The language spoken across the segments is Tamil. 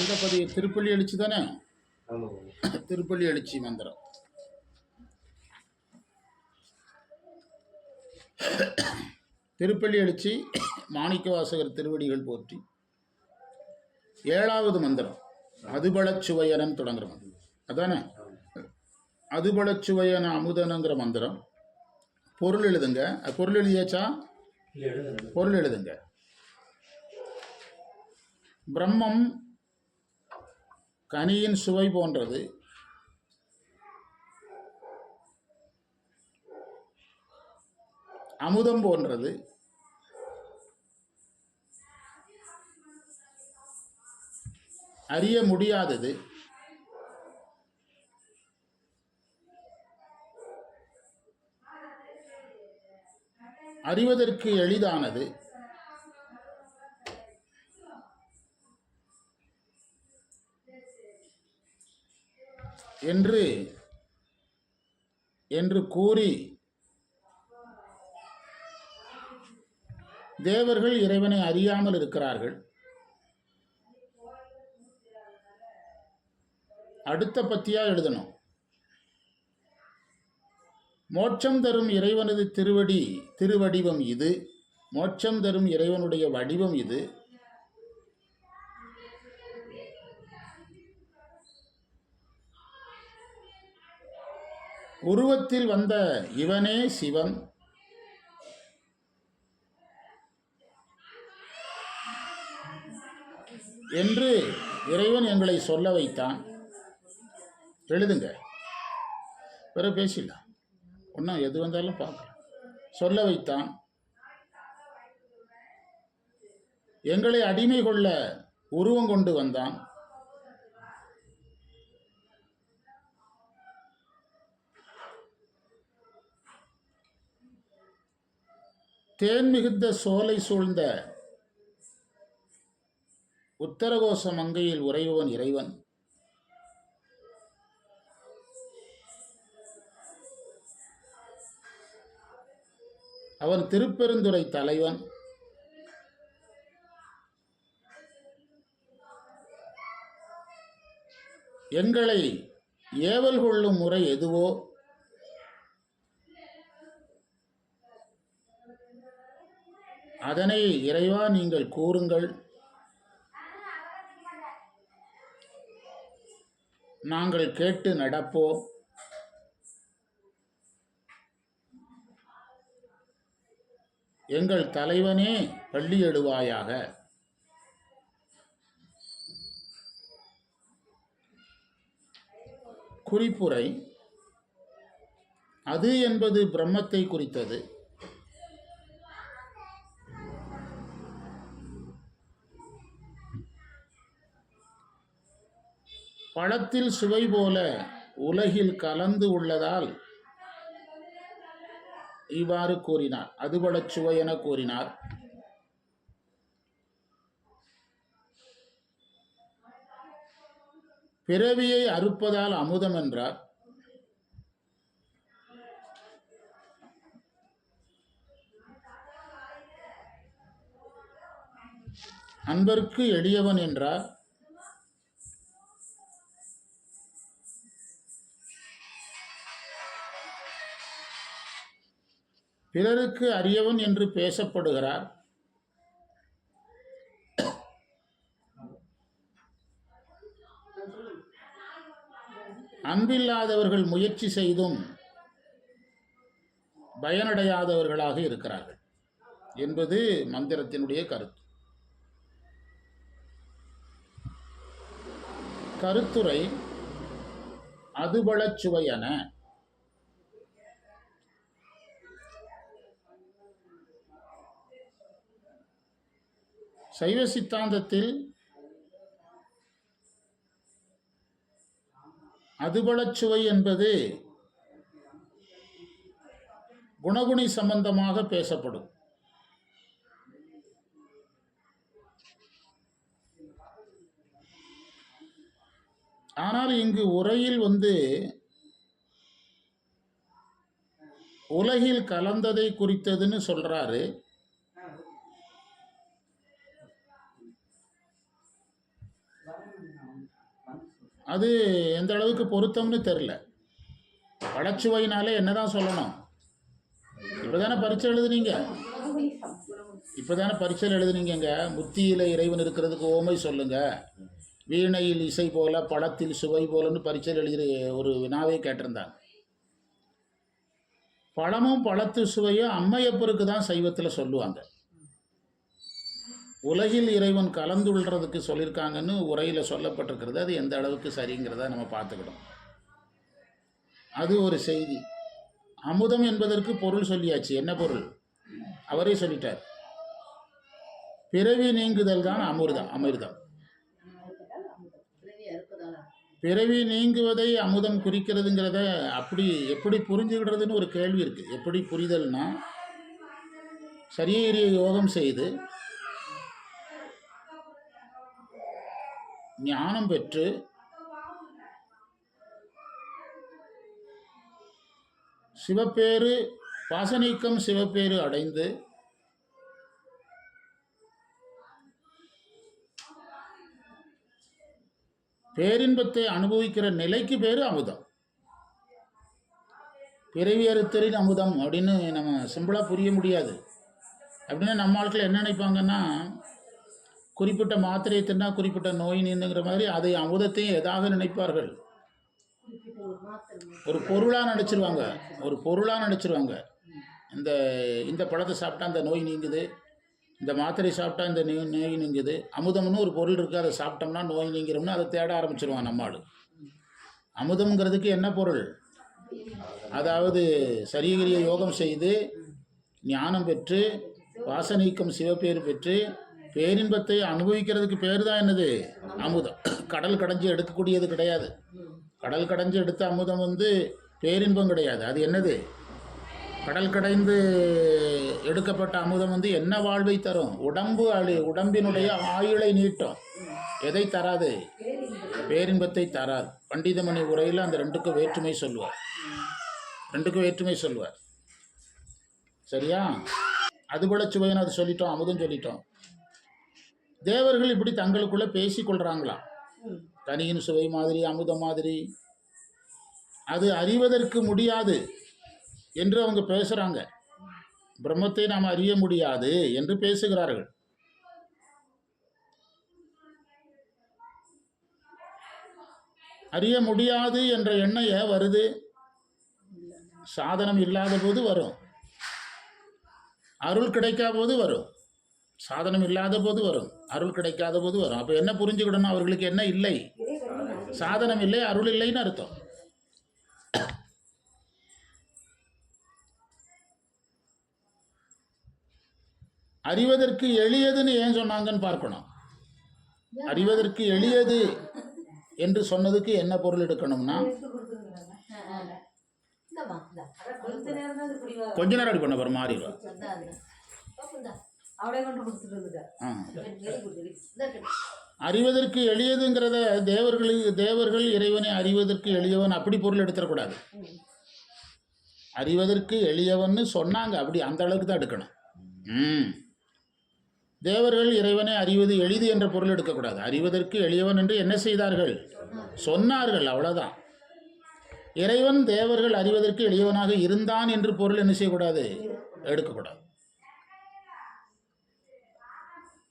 எந்த பதிவு திருப்பள்ளி எழுச்சி தானே? திருப்பள்ளி எழுச்சி மந்திரம். திருப்பள்ளி எழுச்சி மாணிக்கவாசகர் திருவடிகள் போற்றி. ஏழாவது மந்திரம் அதுபலச் சுவையனன் தொடங்குற மந்திரம். அதானே? அதுபலச் சுவையன அமுதனங்கிற மந்திரம். பொருள் எழுதுங்க. பொருள் எழுதியாச்சா? பொருள் எழுதுங்க. பிரம்மம் கனியின் சுவை போன்றது. அமுதம் போன்றது. அறிய முடியாதது. அறிவதற்கு எளிதானது. என்று என்று கூறி தேவர்கள் இறைவனை அறியாமல் இருக்கிறார்கள். அடுத்த பத்தியா எழுதணும். மோட்சம் தரும் இறைவனது திருவடி திருவடிவம் இது. மோட்சம் தரும் இறைவனுடைய வடிவம் இது. உருவத்தில் வந்த இவனே சிவன் என்று இறைவன் எங்களை சொல்ல வைத்தான். எழுதுங்க. பிறகு பேசிடலாம். ஒன்றும் எது வந்தாலும் பார்க்கலாம். சொல்ல வைத்தான். எங்களை அடிமை கொள்ள உருவம் கொண்டு வந்தான். தேன் மிகுந்த சோலை சூழ்ந்த உத்தரகோச மங்கையில் உறைபவன் இறைவன். அவன் திருப்பெருந்துறை தலைவன். எங்களை ஏவல் கொள்ளும் முறை எதுவோ? அதனை இறைவா நீங்கள் கூறுங்கள். நாங்கள் கேட்டு நடப்போம். எங்கள் தலைவனே பள்ளி எழுவாயாக. குறிப்புரை அது என்பது பிரம்மத்தை குறித்தது. பழத்தில் சுவை போல உலகில் கலந்து உள்ளதால் இவ்வாறு கூறினார். அதுபடச் சுவை என கூறினார். பிறவியை அறுப்பதால் அமுதம் என்றார். அன்பர்க்கு எளியவன் என்றார். பிறருக்கு அரியவன் என்று பேசப்படுகிறார். அன்பில்லாதவர்கள் முயற்சி செய்தும் பயனடையாதவர்களாக இருக்கிறார்கள் என்பது மந்திரத்தினுடைய கருத்து. கருத்துரை அதுபலச் சைவ சித்தாந்தத்தில் அதுபலச்சுவை என்பது குணகுணி சம்பந்தமாக பேசப்படும். ஆனால் இங்கு உரையில் வந்து உலகில் கலந்ததை குறித்ததுன்னு சொல்றாரு. அது எந்த அளவுக்கு பொருத்தம்னு தெரில படச்சுவைனாலே என்னதான் சொல்லணும். இப்போ தானே பரீட்சை எழுதுனீங்க? இப்போ தானே பரீட்சையில் எழுதுனீங்கங்க. முத்தியில் இறைவன் இருக்கிறதுக்கு ஓமை சொல்லுங்க. வீணையில் இசை போல பழத்தில் சுவை போலன்னு பரீட்சையில் எழுதி ஒரு வினாவே கேட்டிருந்தாங்க. பழமும் பழத்து சுவையும் அம்மையப்பருக்கு தான் சைவத்தில் சொல்லுவாங்க. உலகில் இறைவன் கலந்துள்றதுக்கு சொல்லியிருக்காங்கன்னு உரையில் சொல்லப்பட்டிருக்கிறது. அது எந்த அளவுக்கு சரிங்கிறத நம்ம பார்த்துக்கிடும் அது ஒரு செய்தி. அமுதம் என்பதற்கு பொருள் சொல்லியாச்சு. என்ன பொருள்? அவரே சொல்லிட்டார். பிறவி நீங்குதல் தான் அமிர்தம் அமிர்தம். பிறவி நீங்குவதை அமுதம் குறிக்கிறதுங்கிறத அப்படி எப்படி புரிஞ்சுக்கிடுறதுன்னு ஒரு கேள்வி இருக்குது எப்படி புரிதல்னா சரியேறிய யோகம் செய்து ஞானம் பெற்று சிவப்பேறு பாசநீக்கம் சிவப்பேறு அடைந்து பேரின்பத்தை அனுபவிக்கிற நிலைக்கு பேர் அமுதம். பிறவி அறுத்தரின் அமுதம் அப்படின்னு நம்ம சிம்பிளாக புரிய முடியாது. அப்படின்னா நம்ம ஆட்கள் என்ன நினைப்பாங்கன்னா குறிப்பிட்ட மாத்திரையை தின்னா குறிப்பிட்ட நோய் நீந்துங்கிற மாதிரி அதை அமுதத்தையும் எதாக நினைப்பார்கள்? ஒரு பொருளாக நினச்சிருவாங்க ஒரு பொருளாக நினச்சிருவாங்க இந்த இந்த பழத்தை சாப்பிட்டா இந்த நோய் நீங்குது. இந்த மாத்திரை சாப்பிட்டா இந்த நோய் நோய் நீங்குது. அமுதம்னு ஒரு பொருள் இருக்குது அதை சாப்பிட்டோம்னா நோய் நீங்கிறோம்னு அதை தேட ஆரம்பிச்சிருவான் நம்மாள் அமுதம்ங்கிறதுக்கு என்ன பொருள்? அதாவது சரியகிரிய யோகம் செய்து ஞானம் பெற்று வாசநீக்கம் சிவப்பேறு பெற்று பேரின்பத்தை அனுபவிக்கிறதுக்கு பேர் தான் என்னது? அமுதம். கடல் கடைஞ்சி எடுக்கக்கூடியது கிடையாது. கடல் கடைஞ்சி எடுத்த அமுதம் வந்து பேரின்பம் கிடையாது. அது என்னது? கடல் கடைந்து எடுக்கப்பட்ட அமுதம் வந்து என்ன வாழ்வை தரும்? உடம்பு அழி உடம்பினுடைய ஆயுளை நீட்டும். எதை தராது? பேரின்பத்தை தராது. பண்டிதமணி உரையில் அந்த ரெண்டுக்கும் வேற்றுமை சொல்லுவார். ரெண்டுக்கும் வேற்றுமை சொல்லுவார். சரியா? அதுபோல சுவைன்னு அது சொல்லிட்டோம் அமுதம் சொல்லிட்டோம். தேவர்கள் இப்படி தங்களுக்குள்ளே பேசிக்கொள்கிறாங்களாம் கனியின் சுவை மாதிரி அமுதம் மாதிரி. அது அறிவதற்கு முடியாது என்று அவங்க பேசுகிறாங்க பிரம்மத்தை நாம் அறிய முடியாது என்று பேசுகிறார்கள். அறிய முடியாது என்ற எண்ணம் ஏன் வருது. சாதனம் இல்லாத போது வரும். அருள் கிடைக்காத போது வரும். சாதனம் இல்லாத போது வரும். அருள் கிடைக்காத போது வரும். அப்போ என்ன புரிஞ்சுக்கிடணும்? அவர்களுக்கு என்ன இல்லை? சாதனம் இல்லை அருள் இல்லைன்னு அர்த்தம். அறிவதற்கு எளியதுன்னு ஏன் சொன்னாங்கன்னு பார்க்கணும். அறிவதற்கு எளியது என்று சொன்னதுக்கு என்ன பொருள் எடுக்கணும்னா? கொஞ்ச நேரம் அப்படி பண்ண பாரு மாறிடுவா அறிவதற்கு எளியதுங்கிறத தேவர்களுக்கு தேவர்கள் இறைவனை அறிவதற்கு எளியவன் அப்படி பொருள் எடுத்துடக்கூடாது. அறிவதற்கு எளியவன்னு சொன்னாங்க. அப்படி அந்த அளவுக்கு தான் எடுக்கணும். ம். தேவர்கள் இறைவனை அறிவது எளிது என்ற பொருள் எடுக்கக்கூடாது. அறிவதற்கு எளியவன் என்று என்ன செய்தார்கள்? சொன்னார்கள். அவ்வளோதான் இறைவன் தேவர்கள் அறிவதற்கு எளியவனாக இருந்தான் என்று பொருள் என்ன செய்யக்கூடாது? எடுக்கக்கூடாது.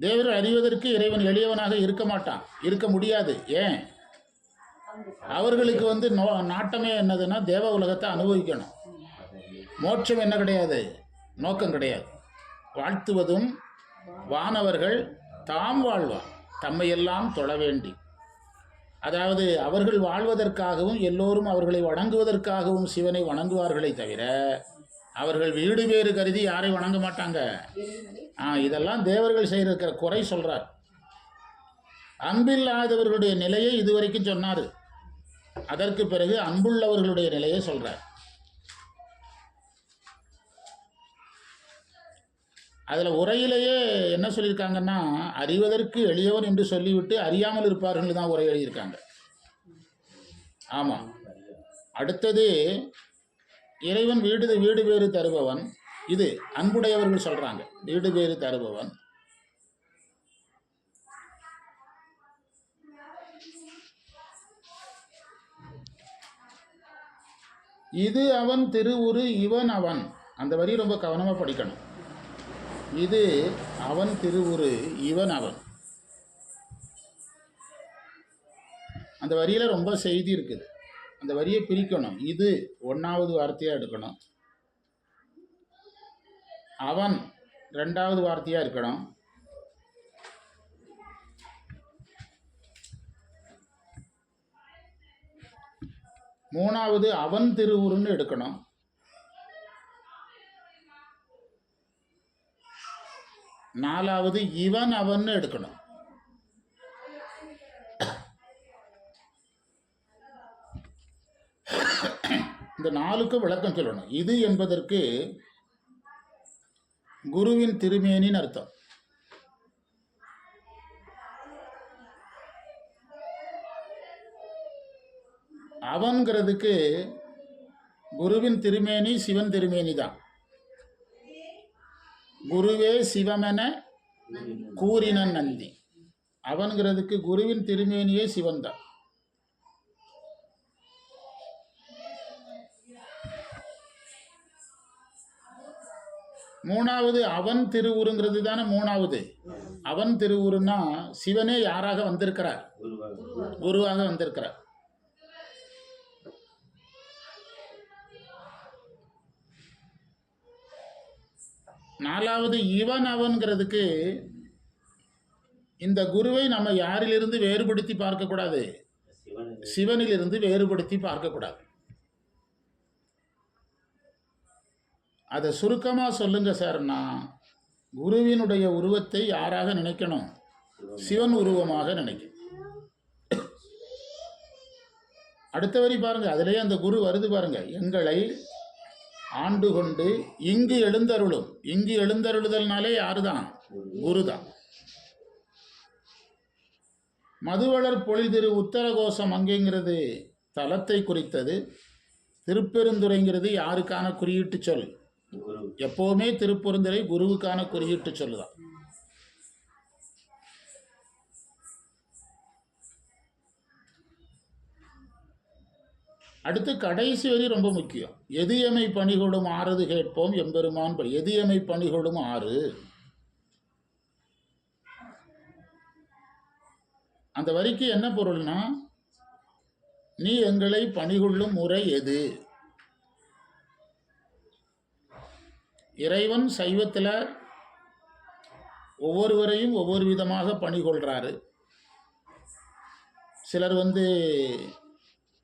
தேவர்கள் அறிவதற்கு இறைவன் எளியவனாக இருக்க மாட்டான். இருக்க முடியாது. ஏன்? அவர்களுக்கு வந்து நோ நாட்டமே என்னதுன்னா தேவ உலகத்தை அனுபவிக்கணும். மோட்சம் என்ன கிடையாது? நோக்கம் கிடையாது. வாழ்த்துவதும் வானவர்கள் தாம் வாழ்வார். தம்மையெல்லாம் தொழ வேண்டி. அதாவது அவர்கள் வாழ்வதற்காகவும் எல்லோரும் அவர்களை வணங்குவதற்காகவும் சிவனை வணங்குவார்களே தவிர அவர்கள் வீடு வேறு கருதி யாரையும் வணங்க மாட்டாங்க? ஆ இதெல்லாம் தேவர்கள் செய்திருக்கிற குறை சொல்றார். அன்பில்லாதவர்களுடைய நிலையை இதுவரைக்கும் சொன்னார். அதற்கு பிறகு அன்புள்ளவர்களுடைய நிலையை சொல்றார். அதில் உரையிலேயே என்ன சொல்லியிருக்காங்கன்னா அறிவதற்கு எளியவன் என்று சொல்லிவிட்டு அறியாமல் இருப்பார்கள் தான் உரை எழுதியிருக்காங்க. ஆமாம் அடுத்தது இறைவன் வீடு வீடு பேறு தருபவன். இது அன்புடையவர்கள் சொல்கிறாங்க வீடு பேறு தருபவன். இது அவன் திருவுரு இவன் அவன். அந்த வரி ரொம்ப கவனமாக படிக்கணும். இது அவன் திருவுரு இவன் அவன். அந்த வரியில் ரொம்ப செய்தி இருக்குது. அந்த வரியை பிரிக்கணும். இது ஒன்றாவது வார்த்தையாக எடுக்கணும். அவன் ரெண்டாவது வார்த்தையாக இருக்கணும். மூணாவது அவன் திருவுருன்னு எடுக்கணும். நாலாவது இவன் அவன்னு எடுக்கணும். இந்த நாலுக்கு விளக்கம் சொல்லணும். இது என்பதற்கு குருவின் திருமேனின்னு அர்த்தம். அவன்கிறதுக்கு குருவின் திருமேனி சிவன் திருமேனி தான். குருவே சிவமென கூறின நந்தி. அவன்கிறதுக்கு குருவின் திருமேனியே சிவன் தான். மூணாவது அவன் திருவுருங்கிறது தானே மூணாவது? அவன் திருவுருன்னா சிவனே யாராக வந்திருக்கிறார்? குருவாக வந்திருக்கிறார். நாலாவது இவன் அவன்கிறதுக்கு இந்த குருவை நம்ம யாரிலிருந்து வேறுபடுத்தி பார்க்கக்கூடாது? சிவனிலிருந்து வேறுபடுத்தி பார்க்கக்கூடாது. அதை சுருக்கமாக சொல்லுங்க சார்னா குருவினுடைய உருவத்தை யாராக நினைக்கணும்? சிவன் உருவமாக நினைக்கணும். அடுத்த வரி பாருங்க அதிலேயே அந்த குரு வருது பாருங்க எங்களை ஆண்டு கொண்டு இங்கு எழுந்தருளும். இங்கு எழுந்தருளுதல்னாலே குரு தான் மதுவளர் பொழிதிரு உத்தரகோஷம் அங்கேங்கிறது தலத்தை குறித்தது திருப்பெருந்துறைங்கிறது யாருக்கான குறியீட்டு சொல்? எப்போவுமே திருப்பொருந்தரை குருவுக்கான குறியீட்டு சொல்லுதான். அடுத்து கடைசி வரி ரொம்ப முக்கியம். எதியமை பணிகொடும் ஆறுது கேட்போம் எம்பெருமான் எதியமை பணிகொடும் ஆறு? அந்த வரிக்கு என்ன பொருள்னா நீ எங்களை பணிகொள்ளும் முறை எது? இறைவன் சைவத்தில் ஒவ்வொருவரையும் ஒவ்வொரு விதமாக பணிகொள்கிறாரு சிலர் வந்து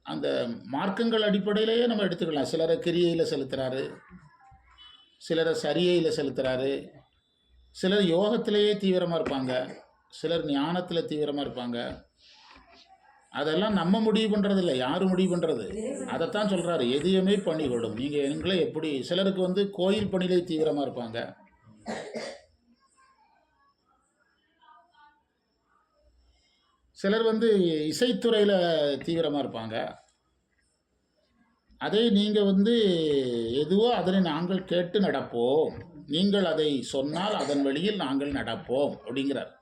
அந்த மார்க்கங்கள் அடிப்படையிலேயே நம்ம எடுத்துக்கலாம். சிலரை கிரியையில் செலுத்துகிறாரு சிலரை சரியையில் செலுத்துகிறாரு சிலர் யோகத்திலேயே தீவிரமாக இருப்பாங்க. சிலர் ஞானத்தில் தீவிரமாக இருப்பாங்க. அதெல்லாம் நம்ம முடிவு பண்ணுறது இல்லை யார் முடிவு பண்ணுறது அதைத்தான் சொல்கிறாரு எதையுமே பணிகொடும் நீங்கள் எங்களை எப்படி சிலருக்கு வந்து கோயில் பணியிலே தீவிரமாக இருப்பாங்க. சிலர் வந்து இசைத்துறையில் தீவிரமாக இருப்பாங்க. அதை நீங்கள் வந்து எதுவோ அதனை நாங்கள் கேட்டு நடப்போம். நீங்கள் அதை சொன்னால் அதன் வழியில் நாங்கள் நடப்போம் அப்படிங்கிறார்.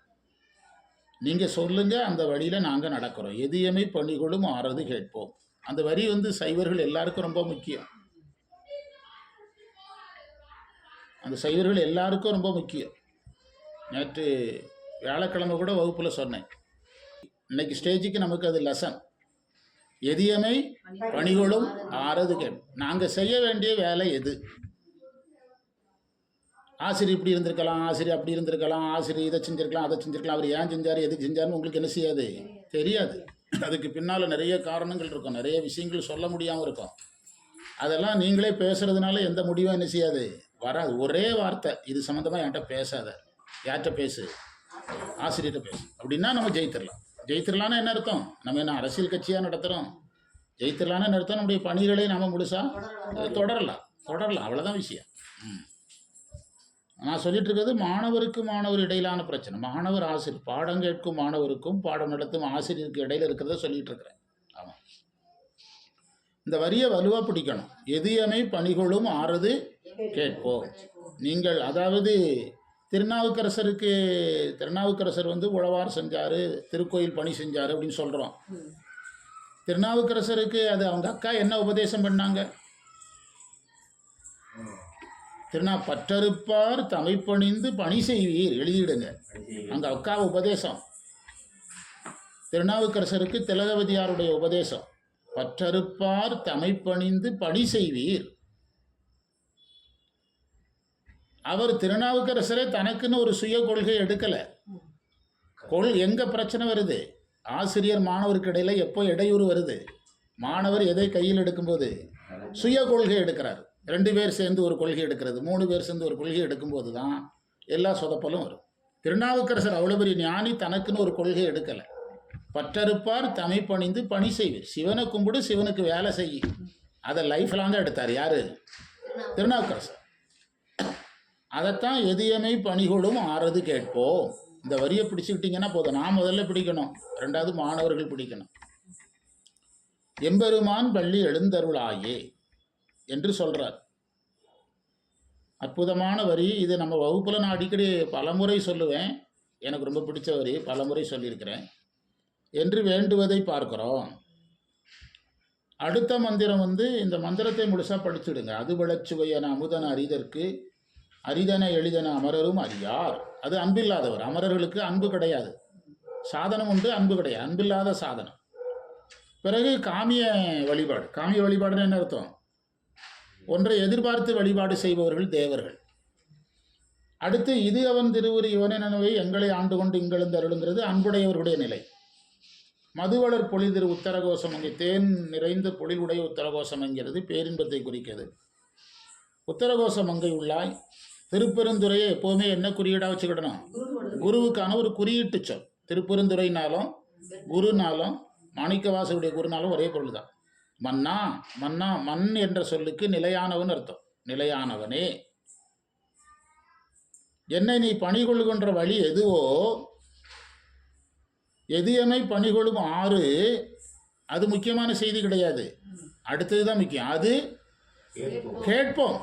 நீங்கள் சொல்லுங்கள் அந்த வழியில் நாங்கள் நடக்கிறோம். எதியமை பணிகளும் ஆறது கேட்போம். அந்த வரி வந்து சைவர்கள் எல்லாருக்கும் ரொம்ப முக்கியம். அந்த சைவர்கள் எல்லாருக்கும் ரொம்ப முக்கியம். நேற்று வியாழக்கிழமை கூட வகுப்பில் சொன்னேன். இன்னைக்கு ஸ்டேஜுக்கு நமக்கு அது லெசன். எதியமை பணிகளும் ஆறது கேட்போம். நாங்கள் செய்ய வேண்டிய வேலை எது? ஆசிரியர் இப்படி இருந்திருக்கலாம் ஆசிரியர் அப்படி இருந்திருக்கலாம் ஆசிரியர் இதை செஞ்சிருக்கலாம் அதை செஞ்சிருக்கலாம் அவர் ஏன் செஞ்சார் எதுக்கு செஞ்சாருன்னு உங்களுக்கு என்ன செய்யாது? தெரியாது. அதுக்கு பின்னால் நிறைய காரணங்கள் இருக்கும் நிறைய விஷயங்கள் சொல்ல முடியாமல் இருக்கும். அதெல்லாம் நீங்களே பேசுறதுனால எந்த முடிவும் என்ன செய்யாது? வராது. ஒரே வார்த்தை இது சம்மந்தமாக என்கிட்ட பேசாத. யார்கிட்ட பேசு? ஆசிரியர்கிட்ட பேசு. அப்படின்னா நம்ம ஜெயித்திரலாம். ஜெயித்திரலாம்னா என்ன அர்த்தம்? நம்ம என்ன அரசியல் கட்சியாக நடத்துகிறோம் ஜெயித்திரலாம்னு என்ன அர்த்தம்? நம்முடைய பணிகளை நம்ம முழுசாக தொடரலாம். தொடரலாம். அவ்வளோதான் விஷயம். ம். நான் சொல்லிட்டு இருக்கிறது மாணவருக்கு மாணவர் இடையிலான பிரச்சனை. மாணவர் ஆசிரியர். பாடம் கேட்கும் மாணவருக்கும் பாடம் நடத்தும் ஆசிரியருக்கு இடையில இருக்கிறத சொல்லிட்டு இருக்கிறேன் ஆமாம் இந்த வரியை வலுவாக பிடிக்கணும். எதியமை பணிகளும் ஆறுது கேட்போம் நீங்கள் அதாவது திருநாவுக்கரசருக்கு திருநாவுக்கரசர் வந்து உழவார் செஞ்சார் திருக்கோயில் பணி செஞ்சார் அப்படின்னு சொல்கிறோம் திருநாவுக்கரசருக்கு அது அவங்க அக்கா என்ன உபதேசம் பண்ணாங்க? திருநா பற்றறுப்பார் தமைப்பணிந்து பணி செய்வீர். எழுதிடுங்க. அங்கே அக்கா உபதேசம். திருநாவுக்கரசருக்கு திலகவதியாருடைய உபதேசம். பற்றறுப்பார் தமைப்பணிந்து பணி செய்வீர். அவர் திருநாவுக்கரசரே தனக்குன்னு ஒரு சுய கொள்கை எடுக்கலை. கொள் எங்கே பிரச்சனை வருது? ஆசிரியர் மாணவருக்கு இடையில் எப்போ இடையூறு வருது? மாணவர் எதை கையில் எடுக்கும்போது? சுய கொள்கை எடுக்கிறார். ரெண்டு பேர் சேர்ந்து ஒரு கொள்கை எடுக்கிறது மூணு பேர் சேர்ந்து ஒரு கொள்கை எடுக்கும்போது தான் எல்லா சொதப்பலும் வரும். திருநாவுக்கரசர் அவ்வளோ பெரிய ஞானி தனக்குன்னு ஒரு கொள்கை எடுக்கலை. பற்றறுப்பார் தமை பணிந்து பணி செய்வீர். சிவனை கும்பிடு சிவனுக்கு வேலை செய். அதை லைஃப் லாங்காக எடுத்தார். யார்? திருநாவுக்கரசர். அதைத்தான் எதியமை பணிகளும் ஆறது கேட்போம் இந்த வரியை பிடிச்சுக்கிட்டீங்கன்னா போதும். நான் முதல்ல பிடிக்கணும். ரெண்டாவது மாணவர்கள் பிடிக்கணும். எம்பெருமான் பள்ளி எழுந்தருளாயே. என்று சொல்றார். அற்புதமான வரி இது. நம்ம வகுப்பில் நான் அடிக்கடி பலமுறை சொல்லுவேன். எனக்கு ரொம்ப பிடிச்ச வரி. பலமுறை சொல்லியிருக்கிறேன். என்று வேண்டுவதை பார்க்கிறோம். அடுத்த மந்திரம் வந்து இந்த மந்திரத்தை முழுசாக படிச்சுடுங்க. அது விளச்சுவையன அமுதன அரிதற்கு அரிதன எளிதன அமரரும் அறியார். அது அன்பில்லாதவர். அமரர்களுக்கு அன்பு கிடையாது. சாதனம் உண்டு அன்பு கிடையாது. அன்பில்லாத சாதனம். பிறகு காமிய வழிபாடு. காமிய வழிபாடுன்னு என்ன அர்த்தம்? ஒன்றை எதிர்பார்த்து வழிபாடு செய்பவர்கள் தேவர்கள். அடுத்து இது அவன் திருவுரு இவனை நனவை எங்களை ஆண்டு கொண்டு இங்கெழுந்து அருளுங்கிறது அன்புடையவர்களுடைய நிலை. மதுவளர் பொழிதிரு உத்தரகோசம் அங்கே தேன் நிறைந்த பொழிலுடைய உத்தரகோசம் என்கிறது பேரின்பத்தை குறிக்கிறது. உத்தரகோஷம் அங்கை உள்ளாய் திருப்பெருந்துறையை எப்போவுமே என்ன குறியீடாக வச்சுக்கிடணும்? குருவுக்கான ஒரு குறியீட்டு சொல். திருப்பெருந்துறைனாலும் குருனாலும் மாணிக்கவாசருடைய குருனாலும் ஒரே பொருள் தான் மன்னா மன்னா மண் என்ற சொல்லுக்கு நிலையானவன் அர்த்தம். நிலையானவனே. என்னை நீ பணிகொள்கின்ற வழி எதுவோ எதியமை பணிகொள்ளும் ஆறு அது முக்கியமான செய்தி கிடையாது. அடுத்தது தான் முக்கியம். அது கேட்போம்.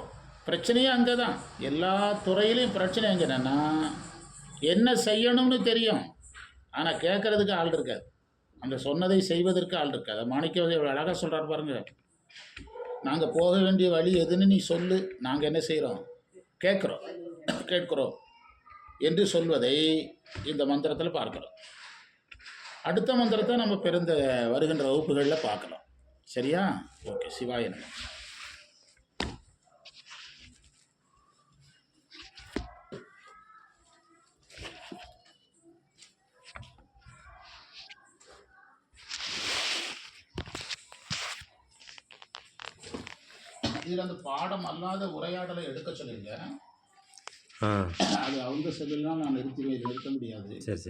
பிரச்சனையே அங்கே தான் எல்லா துறையிலையும் பிரச்சனை எங்கே என்னன்னா என்ன செய்யணும்னு தெரியும். ஆனால் கேட்கறதுக்கு ஆள் இருக்காது. அந்த சொன்னதை செய்வதற்கு ஆள் இருக்காது. மாணிக்க அழகாக சொல்கிறார் பாருங்க. நாங்கள் போக வேண்டிய வழி எதுன்னு நீ சொல்லு. நாங்கள் என்ன செய்கிறோம் கேட்குறோம். கேட்குறோம் என்று சொல்வதை இந்த மந்திரத்தில் பார்க்குறோம். அடுத்த மந்திரத்தை நம்ம பிறந்த வருகின்ற வகுப்புகளில் பார்க்கலாம் சரியா? ஓகே. சிவாய இதில் அந்த பாடம் அல்லாத உரையாடலை எடுக்க சொல்லிருங்க ஆ. அது அவங்க செல்லாம் நான் நிறுத்தி நிறுத்த முடியாது. சரி சரி.